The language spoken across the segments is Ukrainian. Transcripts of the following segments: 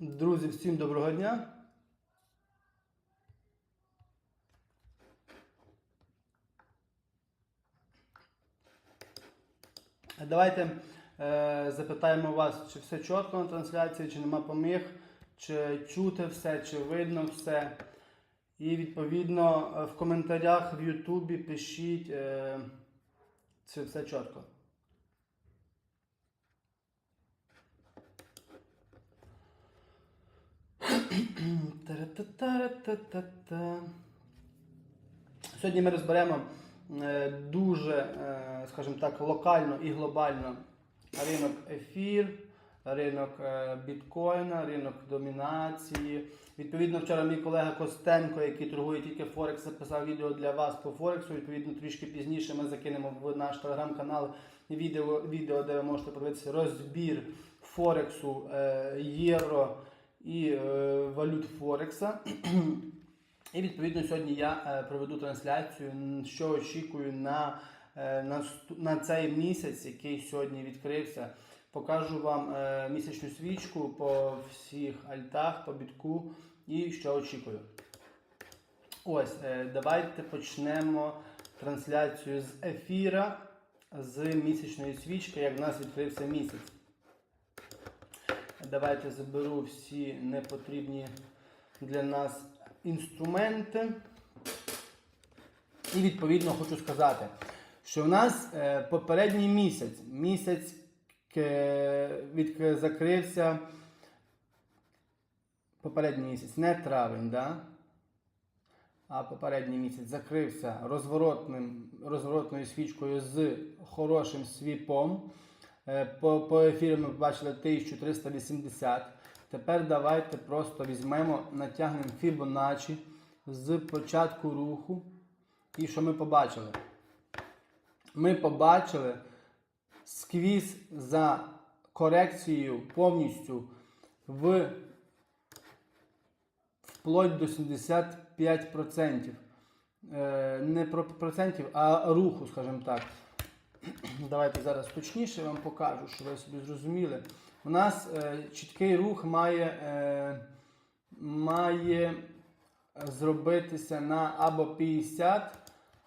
Друзі, всім доброго дня. Давайте е, запитаємо вас, чи все чітко на трансляції, чи нема поміг, чи чути все, чи видно все. І відповідно в коментарях в Ютубі пишіть, е, чи все чітко. Сьогодні ми розберемо е, дуже, е, скажімо так, локально і глобально ринок ефір, ринок е, біткоїна, ринок домінації. Відповідно, вчора мій колега Костенко, який торгує тільки Форекс, записав відео для вас по Форексу. Відповідно, трішки пізніше ми закинемо в наш телеграм-канал відео, відео, де ви можете подивитися розбір Форексу, євро і е, валют Форекса. І відповідно сьогодні я е, проведу трансляцію, що очікую на, е, на, на цей місяць, який сьогодні відкрився. Покажу вам місячну свічку по всіх альтах, по бітку і що очікую. Ось, давайте почнемо трансляцію з ефіра з місячної свічки, як в нас відкрився місяць. Давайте заберу всі непотрібні для нас інструменти. І відповідно хочу сказати, що в нас е, попередній місяць, місяць від, закрився попередній місяць, не травень, да? а попередній місяць закрився розворотним, розворотною свічкою з хорошим свіпом. Е, По, по ефіру ми бачили 1380. Тепер давайте просто візьмемо, натягнемо Fibonacci з початку руху. І що ми побачили? Ми побачили сквіз за корекцією повністю в вплоть до 75%. Е, не про процентів, а руху, скажімо так. Давайте зараз точніше вам покажу, щоб ви собі зрозуміли. У нас е, чіткий рух має, е, має зробитися на або 50,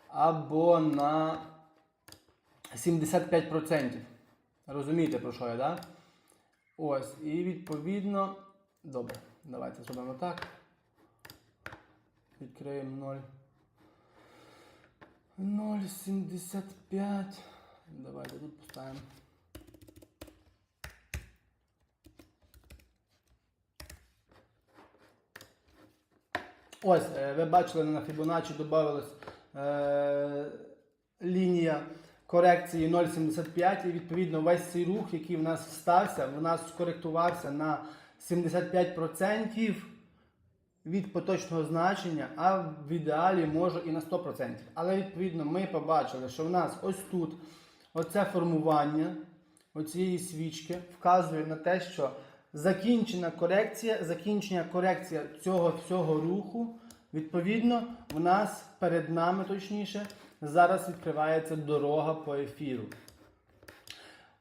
або на 75%. Розумієте, про що я? Да? Ось, і відповідно. Добре, давайте зробимо так. Відкриємо 0. 0,75. Давайте тут поставимо. Ось, е, ви бачили на Fibonacci додавалась е, лінія корекції 0,75 і відповідно весь цей рух, який в нас стався, в нас скоректувався на 75% від поточного значення, а в ідеалі може і на 100%. Але відповідно ми побачили, що в нас ось тут оце формування оцієї свічки вказує на те, що закінчена корекція, закінчення корекція цього всього руху, відповідно, в нас перед нами точніше зараз відкривається дорога по ефіру.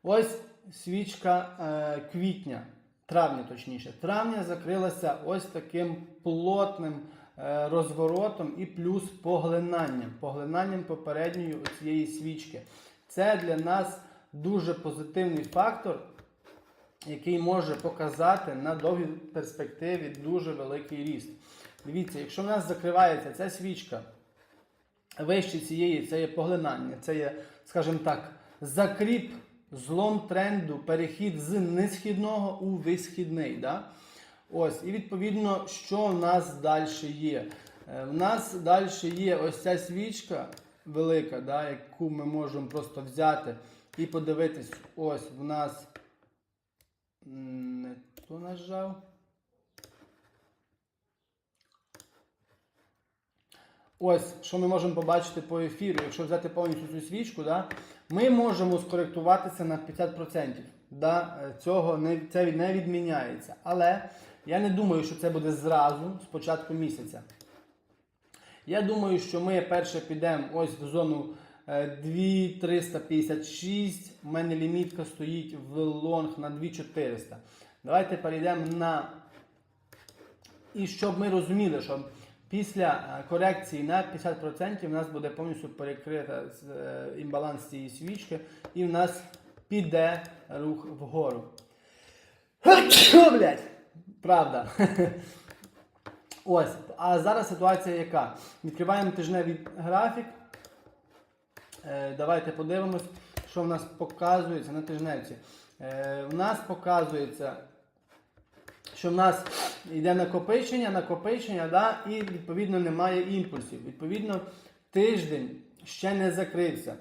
Ось свічка е, квітня, травня точніше. Травня закрилася ось таким плотним е, розворотом і плюс поглинанням. Поглинанням попередньої цієї свічки. Це для нас дуже позитивний фактор, який може показати на довгій перспективі дуже великий ріст. Дивіться, якщо в нас закривається ця свічка вище цієї, це є поглинання, це є, скажімо так, закріп, злом тренду, перехід з несхідного у висхідний. Да? Ось, і відповідно, що в нас далі є? Е, В нас далі є ось ця свічка велика, да, яку ми можемо просто взяти і подивитись, ось в нас не то нажав. Ось, що ми можемо побачити по ефіру. Якщо взяти повністю цю свічку, да, ми можемо скоректуватися на 50%. Да, е, цього не, це не відміняється. Але я не думаю, що це буде зразу, з початку місяця. Я думаю, що ми перше підемо ось в зону е, 2356. У мене лімітка стоїть в лонг на 2400. Давайте перейдемо на І щоб ми розуміли, що після е, корекції на 50% у нас буде повністю перекрита е, імбаланс цієї свічки, і в нас піде рух вгору. Що, блядь? Правда. Ось. А зараз ситуація яка? Відкриваємо тижневий графік. Е, давайте подивимось, що в нас показується на тижневці. Е, в нас показується, що в нас йде накопичення, накопичення, да, і відповідно немає імпульсів. Відповідно, тиждень ще не закрився.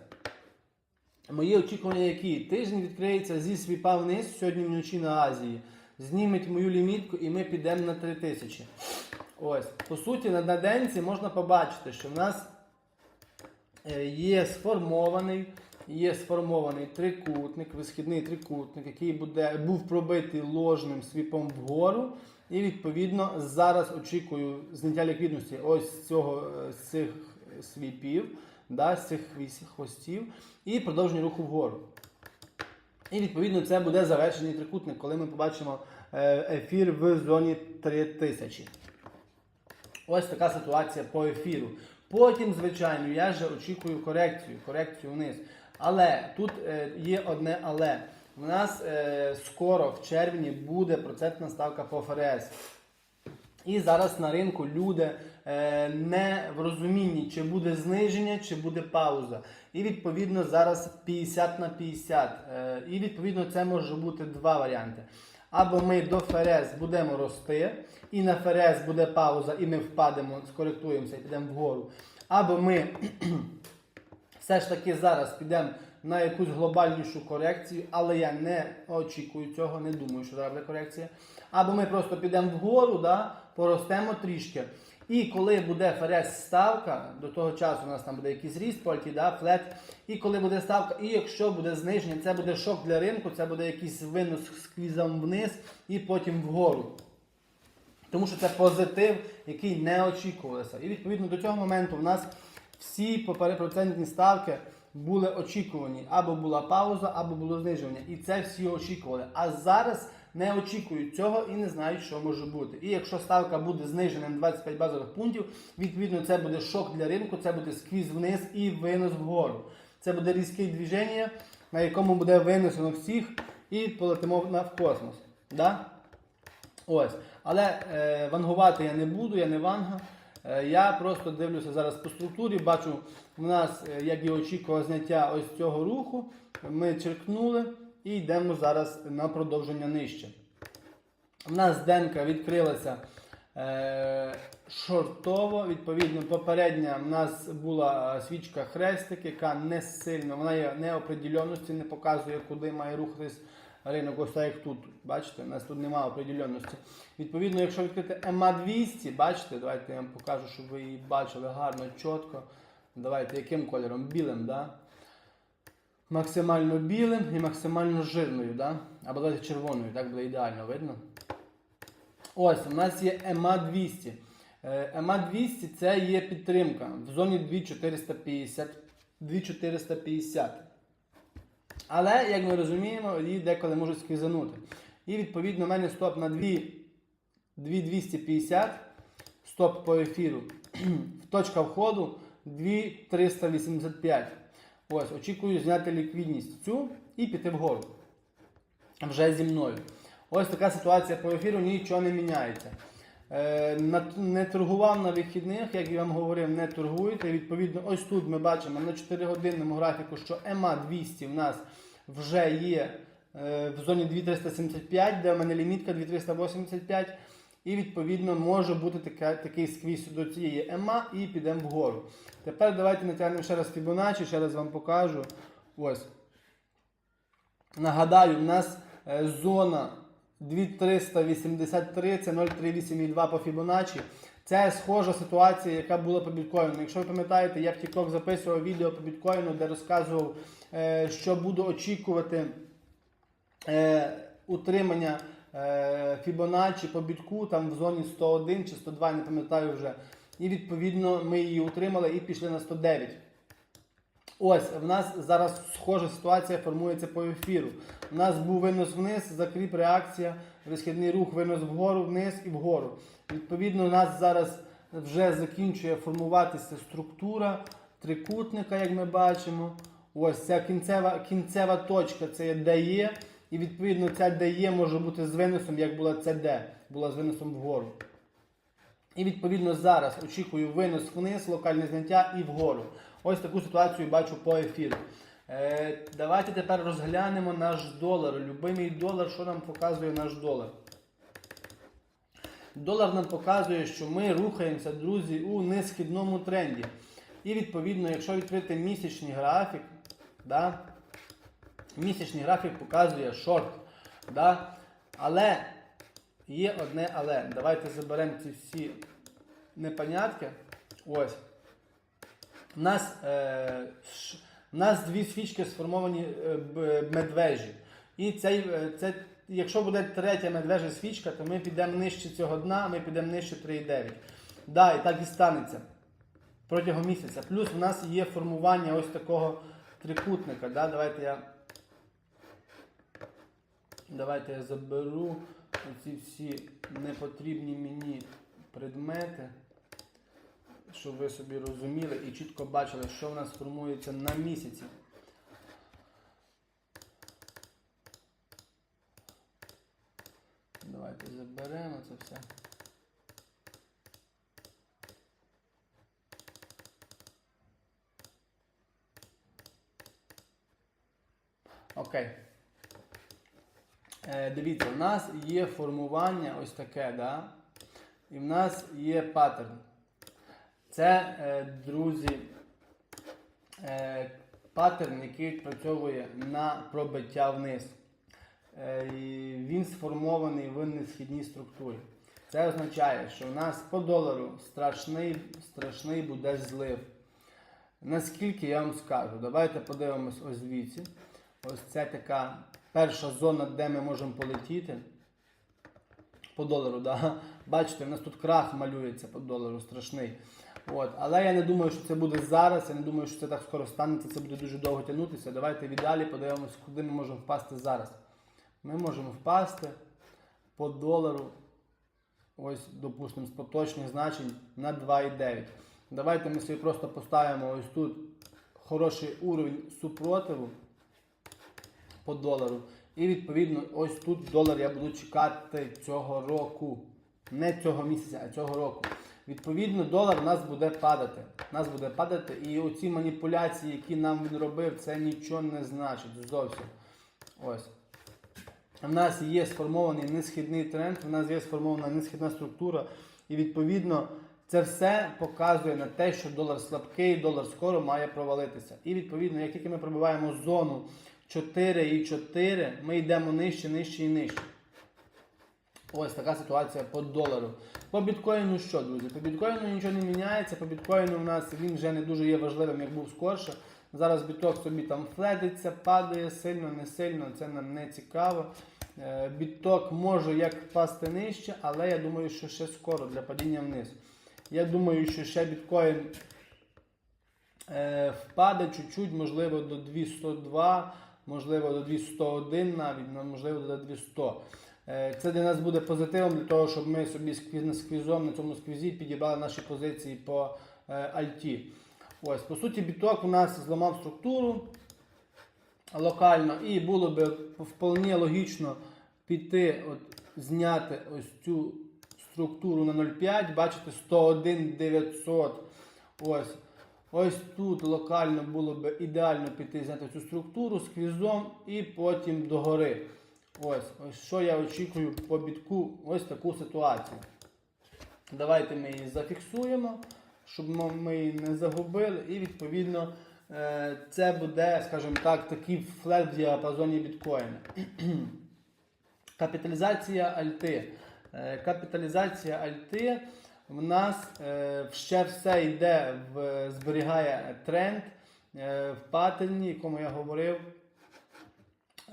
Мої очікування які? Тиждень відкриється зі свіпа вниз сьогодні вночі на Азії. Зніметь мою лімітку і ми підемо на 3000. Ось. По суті, на, денці можна побачити, що в нас е, є сформований, є сформований трикутник, висхідний трикутник, який буде, був пробитий ложним свіпом вгору. І відповідно зараз очікую зняття ліквідності ось з цього е, з цих свіпів, да, з цих хвостів, і продовження руху вгору. І відповідно це буде завершений трикутник, коли ми побачимо е, ефір в зоні 3000. Ось така ситуація по ефіру. Потім, звичайно, я же очікую корекцію, корекцію вниз. Але тут е, є одне але. У нас е, скоро в червні буде процентна ставка по ФРС. І зараз на ринку люди е, не в розумінні, чи буде зниження, чи буде пауза. І відповідно зараз 50 на 50. Е, і відповідно це може бути два варіанти. Або ми до ФРС будемо рости, і на ФРС буде пауза, і ми впадемо, скоректуємося і підемо вгору. Або ми все ж таки зараз підемо на якусь глобальнішу корекцію, але я не очікую цього, не думаю, що буде корекція. Або ми просто підемо вгору, да, поростемо трішки. І коли буде ФРС ставка, до того часу у нас там буде якийсь ріст, польті, да, флет. І коли буде ставка, і якщо буде зниження, це буде шок для ринку, це буде якийсь винос сквізом вниз і потім вгору. Тому що це позитив, який не очікувався. І відповідно до цього моменту в нас всі поперепроцентні ставки були очікувані. Або була пауза, або було зниження. І це всі очікували. А зараз не очікують цього і не знають, що може бути. І якщо ставка буде знижена на 25 базових пунктів, відповідно це буде шок для ринку, це буде сквіз вниз і винос вгору. Це буде різке движення, на якому буде винесено всіх і полетимо в космос. Да? Ось. Але е, вангувати я не буду, я не ванга. Е, я просто дивлюся зараз по структурі, бачу, в нас, е, як і очікував, зняття ось цього руху. Ми черкнули і йдемо зараз на продовження нижче. У нас денка відкрилася е, шортово. Відповідно, попередня в нас була е, свічка хрестик, яка не сильно, вона є неопределенності, не показує, куди має рухатись ринок, ось так як тут. Бачите, у нас тут немає определенності. Відповідно, якщо відкрити ЕМА 200, бачите, давайте я вам покажу, щоб ви її бачили гарно, чітко. Давайте яким кольором? Білим, да? Максимально білим і максимально жирною, да? або давайте червоною, так буде ідеально видно. Ось, у нас є ЕМА 200. Е, ЕМА 200 це є підтримка в зоні 2450. 2450. Але, як ми розуміємо, її деколи можуть сквізанути. І відповідно в мене стоп на 2, 2250, стоп по ефіру. Точка входу 2385. Ось, очікую зняти ліквідність цю і піти вгору. Вже зі мною. Ось така ситуація по ефіру, нічого не міняється. Е, не торгував на вихідних, як я вам говорив, не торгуйте. Відповідно, ось тут ми бачимо на 4-годинному графіку, що EMA 200 в нас вже є е, в зоні 2375, де в мене лімітка 2385. І відповідно може бути така, такий сквіз до цієї ЕМА і підемо вгору. Тепер давайте натягнемо ще раз Fibonacci, ще раз вам покажу. Ось. Нагадаю, в нас е, зона 2383, це 0,382 по Fibonacci. Це схожа ситуація, яка була по біткоїну. Якщо ви пам'ятаєте, я в TikTok записував відео по біткоїну, де розказував, е, що буду очікувати е, утримання е, Fibonacci по бітку там в зоні 101 чи 102, не пам'ятаю вже. І відповідно ми її утримали і пішли на 109. Ось в нас зараз схожа ситуація формується по ефіру. У нас був винос вниз, закріп реакція, висхідний рух, винос вгору, вниз і вгору. Відповідно, у нас зараз вже закінчує формуватися структура трикутника, як ми бачимо. Ось ця кінцева, кінцева точка це є DE, і відповідно ця DE може бути з виносом, як була CD, була з виносом вгору. І відповідно зараз очікую винос вниз, локальне зняття і вгору. Ось таку ситуацію бачу по ефіру. Е, давайте тепер розглянемо наш долар. Любимий долар, що нам показує наш долар. Долар нам показує, що ми рухаємося, друзі, у несхідному тренді. І відповідно, якщо відкрити місячний графік, да, місячний графік показує шорт. Да, але є одне але. Давайте заберемо ці всі непонятки. Ось. Нас, е, у нас дві свічки сформовані е, медвежі. І цей, е, це, якщо буде третя медвежа свічка, то ми підемо нижче цього дна, ми підемо нижче 3,9. Да, і так і станеться протягом місяця. Плюс у нас є формування ось такого трикутника. Да? Давайте я. Давайте я заберу ці всі непотрібні мені предмети, щоб ви собі розуміли і чітко бачили, що в нас формується на місяці. Давайте заберемо це все. Окей. Е, дивіться, у нас є формування ось таке, да? і в нас є паттерн. Це, е, друзі, е, паттерн, який відпрацьовує на пробиття вниз. Е, він сформований в несхідній структурі. Це означає, що у нас по долару страшний, страшний буде злив. Наскільки я вам скажу, давайте подивимось ось звідси. Ось це така перша зона, де ми можемо полетіти. По долару, да. Бачите, в нас тут крах малюється по долару страшний. От. Але я не думаю, що це буде зараз. Я не думаю, що це так скоро станеться, це буде дуже довго тягнутися. Давайте віддалі подивимось, куди ми можемо впасти зараз. Ми можемо впасти по долару, ось, допустимо, з поточних значень на 2,9. Давайте ми собі просто поставимо ось тут хороший уровень супротиву по долару. І відповідно, ось тут долар я буду чекати цього року. Не цього місяця, а цього року. Відповідно, долар у нас буде падати. У нас буде падати. І оці маніпуляції, які нам він робив, це нічого не значить зовсім. Ось. У нас є сформований несхідний тренд, у нас є сформована несхідна структура. І відповідно це все показує на те, що долар слабкий, долар скоро має провалитися. І відповідно, як тільки ми пробиваємо зону 4,4, ми йдемо нижче, нижче і нижче. Ось така ситуація по долару. По біткоїну що, друзі? По біткоїну нічого не міняється. По біткоїну в нас він вже не дуже є важливим, як був скорше. Зараз біток собі там флетиться, падає сильно, не сильно, це нам не цікаво. Е, Біток може як впасти нижче, але я думаю, що ще скоро для падіння вниз. Я думаю, що ще біткоін е, впаде чуть-чуть, можливо, до 202, можливо, до 201 навіть, ну, можливо, до 200. Е, Це для нас буде позитивом для того, щоб ми собі сквіз- сквізом на цьому сквізі підібрали наші позиції по е, альті. Ось, по суті, біток у нас зламав структуру локально, і було би вполне логічно піти, от, зняти ось цю структуру на 0,5, бачите, 101 900. Ось. Ось тут локально було б ідеально піти зняти цю структуру з квізом і потім догори. Ось, ось що я очікую по бітку, ось таку ситуацію. Давайте ми її зафіксуємо, щоб ми- її не загубили. І відповідно е, це буде, скажімо так, такий флет в діапазоні біткоїна. Капіталізація альти. Е, Капіталізація альти в нас е, ще все йде, в, зберігає тренд е, в паттерні, якому я говорив,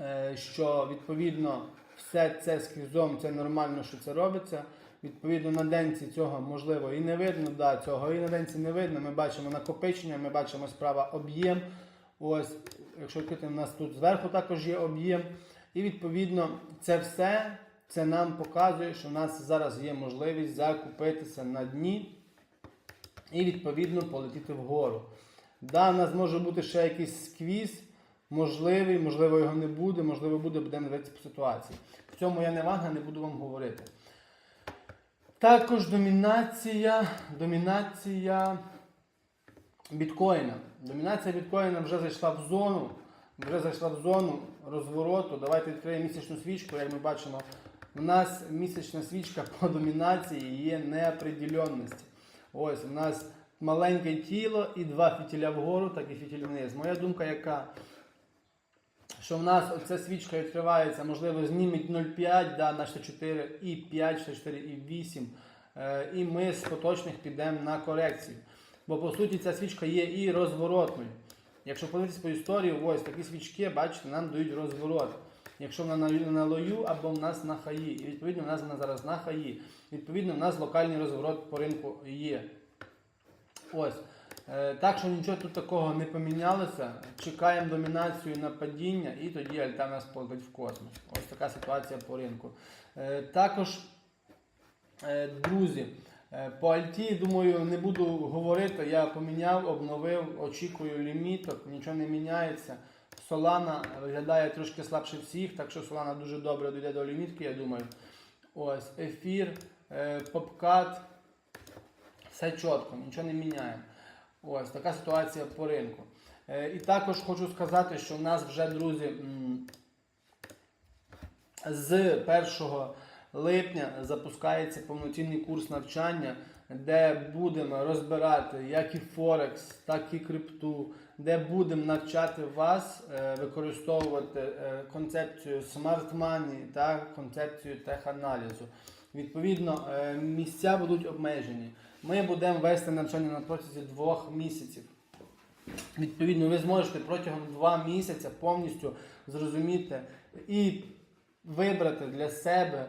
е, що відповідно все це з це нормально, що це робиться. Відповідно, на денці цього можливо і не видно, да, цього і на денці не видно. Ми бачимо накопичення, ми бачимо справа об'єм. Ось, якщо відкрити, у нас тут зверху також є об'єм. І відповідно це все це нам показує, що в нас зараз є можливість закупитися на дні і відповідно полетіти вгору. Да, у нас може бути ще якийсь сквіз, можливий, можливо, його не буде, можливо, буде, будемо дивитися по ситуації. В цьому я не вага, не буду вам говорити. Також домінація, домінація біткоїна. Домінація біткоїна вже зайшла в зону, вже зайшла в зону розвороту. Давайте відкриємо місячну свічку. Як ми бачимо, у нас місячна свічка по домінації є неопределенності. Ось у нас маленьке тіло і два фітіля вгору, так і фітіль вниз. Моя думка яка? Що в нас оця свічка відкривається, можливо, зніміть 0,5 да, на 4 і 5, 4 і 8. Е, і ми з поточних підемо на корекцію. Бо по суті ця свічка є і розворотною. Якщо подивитися по історії, ось такі свічки, бачите, нам дають розворот. Якщо вона на, лою або в нас на хаї. І відповідно в нас вона зараз на хаї. Відповідно, в нас локальний розворот по ринку є. Ось. Е, Так що нічого тут такого не помінялося. Чекаємо домінацію на падіння і тоді альта нас полетить в космос. Ось така ситуація по ринку. Е, Також, е, друзі, по альті, думаю, не буду говорити. Я поміняв, обновив, очікую ліміток, нічого не міняється. Солана виглядає трошки слабше всіх, так що Солана дуже добре дійде до лімітки, я думаю. Ось, ефір, е, попкат. Все чітко, нічого не міняємо. Ось така ситуація по ринку. Е, і також хочу сказати, що в нас вже, друзі, з 1 липня запускається повноцінний курс навчання, де будемо розбирати як і Форекс, так і крипту, де будемо навчати вас е, використовувати е, концепцію Money та концепцію теханалізу. Відповідно, е, місця будуть обмежені. Ми будемо вести навчання на протязі двох місяців. Відповідно, ви зможете протягом два місяця повністю зрозуміти і вибрати для себе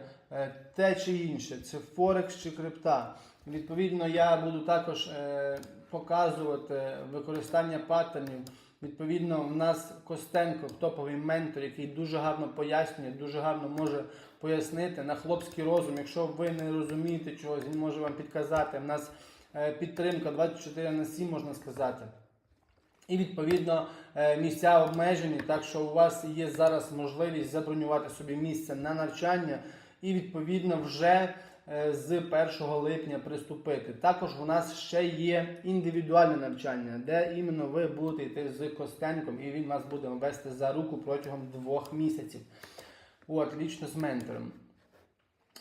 те чи інше, це Форекс чи крипта. Відповідно, я буду також е, показувати використання паттернів. Відповідно, в нас Костенко, топовий ментор, який дуже гарно пояснює, дуже гарно може пояснити на хлопський розум. Якщо ви не розумієте чогось, він може вам підказати. У нас е, підтримка 24 на 7, можна сказати. І відповідно е, місця обмежені, так що у вас є зараз можливість забронювати собі місце на навчання і відповідно вже з 1 липня приступити. Також у нас ще є індивідуальне навчання, де іменно ви будете йти з Костенком, і він вас буде вести за руку протягом двох місяців. От, лічно з ментором.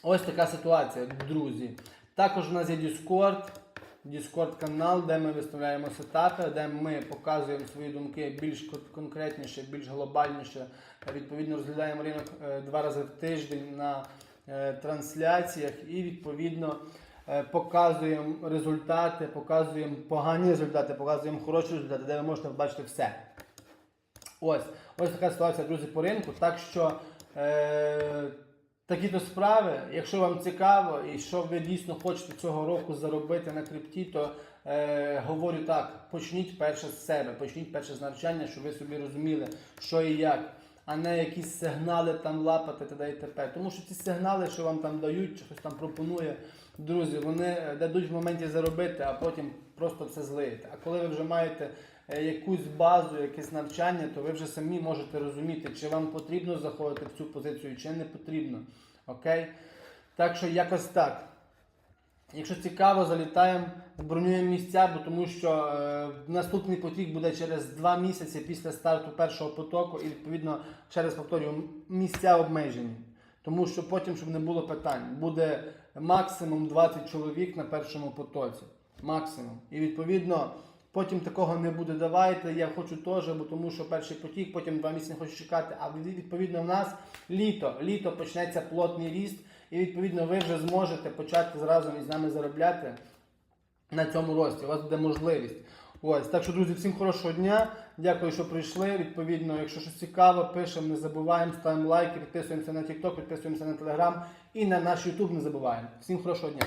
Ось така ситуація, друзі. Також у нас є Discord. Discord канал, де ми виставляємо сетапи, де ми показуємо свої думки більш конкретніше, більш глобальніше. Відповідно, розглядаємо ринок е, два рази в тиждень на е, трансляціях і відповідно е, показуємо результати, показуємо погані результати, показуємо хороші результати, де ви можете побачити все. Ось, ось така ситуація, друзі, по ринку. Так що е, такі-то справи, якщо вам цікаво і що ви дійсно хочете цього року заробити на крипті, то е, говорю так: почніть перше з себе, почніть перше з навчання, щоб ви собі розуміли, що і як. А не якісь сигнали там лапати т.д. і т.п. Тому що ці сигнали, що вам там дають, чи хтось там пропонує, друзі, вони е, дадуть в моменті заробити, а потім просто все злиєте. А коли ви вже маєте е, якусь базу, якесь навчання, то ви вже самі можете розуміти, чи вам потрібно заходити в цю позицію, чи не потрібно. Окей? Так що якось так. Якщо цікаво, залітаємо, бронюємо місця, бо тому що е, наступний потік буде через два місяці після старту першого потоку, і відповідно, ще раз повторюю, місця обмежені. Тому що потім, щоб не було питань, буде максимум 20 чоловік на першому потоці. Максимум. І відповідно, потім такого не буде. Давайте, я хочу теж, бо тому що перший потік, потім два місяці не хочу чекати. А відповідно, в нас літо. Літо почнеться плотний ріст, і відповідно ви вже зможете почати разом із нами заробляти на цьому рості. У вас буде можливість. Ось, так що, друзі, всім хорошого дня. Дякую, що прийшли. Відповідно, якщо щось цікаво, пишемо, не забуваємо, ставимо лайки, підписуємося на TikTok, підписуємося на Telegram і на наш YouTube не забуваємо. Всім хорошого дня.